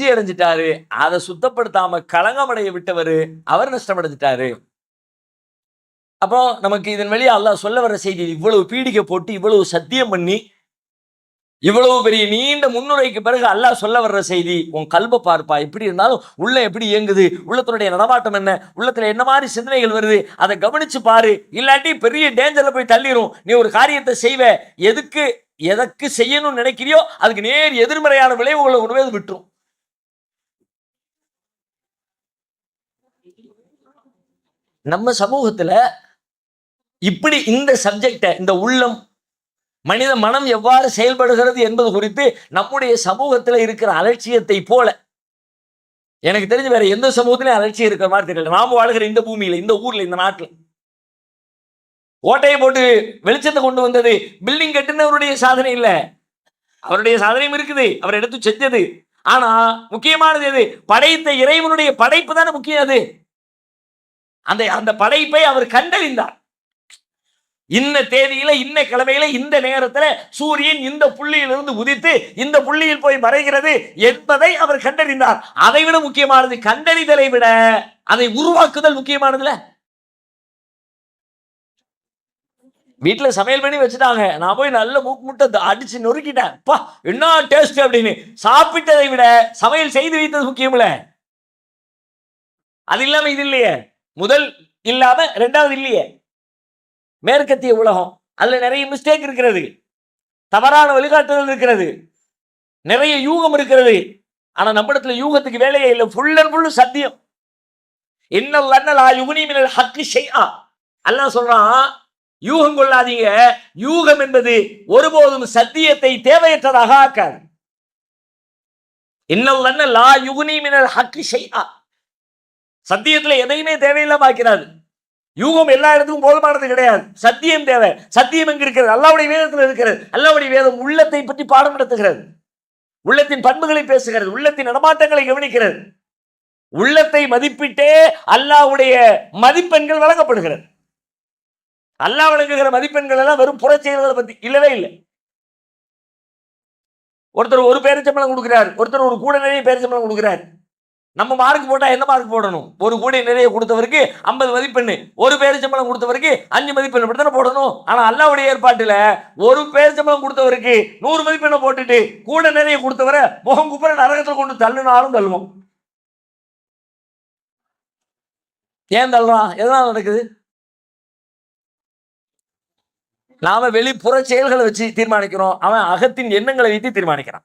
வெற்றி அடைஞ்சிட்டாரு அதை சுத்தப்படுத்தாம களங்கமடைய விட்டவர் அவர் நஷ்டமடைஞ்சிட்டாரு. அப்போ நமக்கு இதன் வழியா அல்லாஹ் சொல்ல வர செய்தி இவ்வளவு பீடிக்கை போட்டு இவ்வளவு சத்தியம் பண்ணி இவ்வளவு பெரிய நீண்ட முன்னுரைக்கு பிறகு அல்லாஹ் சொல்ல வர்ற செய்தி உன் கல்பை பார்ப்பா எப்படி இருந்தாலும் உள்ள எப்படி இயங்குது உள்ளத்தினுடைய நடமாட்டம் என்ன உள்ளத்துல என்ன மாதிரி சிந்தனைகள் வருது அதை கவனிச்சு பாரு இல்லாட்டி பெரிய டேஞ்சர்ல போய் தள்ளிரும். நீ ஒரு காரியத்தை செய்வ எதுக்கு எதற்கு செய்யணும்னு நினைக்கிறியோ அதுக்கு நேர் எதிர்மறையான விளைவுகளை உணவே விட்டுரும். நம்ம சமூகத்துல இப்படி இந்த சப்ஜெக்டை இந்த உள்ளம் மனித மனம் எவ்வாறு செயல்படுகிறது என்பது குறித்து நம்முடைய சமூகத்துல இருக்கிற அலட்சியத்தை போல. எனக்கு தெரிஞ்சு வேற எந்த சமூகத்திலையும் அலட்சியம் இருக்கிற மாதிரி தெரியல. நாம வாழ்கிற இந்த பூமியில இந்த ஊர்ல இந்த நாட்டில். ஓட்டையை போட்டு வெளிச்சத்தை கொண்டு வந்தது பில்டிங் கட்டினவருடைய சாதனை இல்ல. அவருடைய சாதனையும் இருக்குது அவர் எடுத்து செஞ்சது. ஆனா முக்கியமானது எது? படைத்த இறைவனுடைய படைப்பு தானே முக்கியம் அது. அந்த அந்த படைப்பை அவர் கண்டறிந்தார். இன்ன தேதியில இன்ன கிழமையில இந்த நேரத்துல சூரியன் இந்த புள்ளியிலிருந்து உதித்து இந்த புள்ளியில் போய் மறைகிறது என்பதை அவர் கண்டறிந்தார். அதை விட முக்கியமானது கண்டறிதலை விட அதை உருவாக்குதல் முக்கியமானதுல. வீட்டுல சமையல் பண்ணி வச்சுட்டாங்க. நான் போய் நல்ல மூக்கு முட்டை அடிச்சு நொறுக்கிட்டேன். பா என்ன டேஸ்ட் அப்படின்னு. சாப்பிட்டதை விட சமையல் செய்து வைத்தது முக்கியம்ல. அது இல்லாம இது இல்லையே. முதல் இல்லாம ரெண்டாவது இல்லையே? மேற்கத்திய உலகம். அதுல நிறைய மிஸ்டேக் இருக்கிறது. தவறான வழிகாட்டுதல் இருக்கிறது. நிறைய யூகம் இருக்கிறது. ஆனா நம்மிடத்துல யூகத்துக்கு வேலையே இல்லை. ஃபுல் அண்ட் ஃபுல் சத்தியம். இன்னல் அண்ணலா யுகுனி மினல் ஹக்கு செய்யா அல்லாஹ் சொல்றான் யூகம் கொள்ளாதீங்க. யூகம் என்பது ஒருபோதும் சத்தியத்தை தேவையற்றதாக ஆக்காது. இன்னல் அண்ணல் லா யுகுனி மினல் ஹக்கு செய்யா சத்தியத்துல எதையுமே தேவையில்லாம ஆக்கிறாது யூகம் எல்லா இடத்துக்கும் போதுமானது கிடையாது. சத்தியம் தேவை. சத்தியம் எங்க இருக்கிறது? அல்லாவுடைய வேதத்தில் இருக்கிறது. அல்லாவுடைய வேதம் உள்ளத்தை பற்றி பாடம் நடத்துகிறது. உள்ளத்தின் பண்புகளை பேசுகிறது. உள்ளத்தின் நடமாட்டங்களை கவனிக்கிறது. உள்ளத்தை மதிப்பிட்டே அல்லாவுடைய மதிப்பெண்கள் வழங்கப்படுகிறது. அல்லாஹ் வழங்குகிற மதிப்பெண்கள் எல்லாம் வெறும் புறச்செயல்களை பத்தி இல்லவே இல்லை. ஒருத்தர் ஒரு பேரிச்சம்பளம் கொடுக்கிறார். ஒருத்தர் ஒரு கூட நிறைய பேரிச்சம்பளம் கொடுக்கிறார். நம்ம மார்க் போட்டால் என்ன மார்க் போடணும்? ஒரு கூடை நிறைய கொடுத்தவருக்கு ஐம்பது மதிப்பெண்ணு. ஒரு பேர் சம்பளம் கொடுத்தவருக்கு அஞ்சு மதிப்பெண் இப்படி தானே போடணும்? ஆனால் அல்லாவுடைய ஏற்பாட்டில் ஒரு பேர் சம்பளம் கொடுத்தவருக்கு நூறு மதிப்பெண்ணை போட்டுட்டு கூட நிறைய கொடுத்தவரை முகம் குப்புற நரகத்தில் கொண்டு தள்ளுனாலும் தள்ளுவோம். ஏன் தள்ளுறான்? எதனால் நடக்குது? நாம வெளிப்புற செயல்களை வச்சு தீர்மானிக்கிறோம். அவன் அகத்தின் எண்ணங்களை வைத்து தீர்மானிக்கிறான்.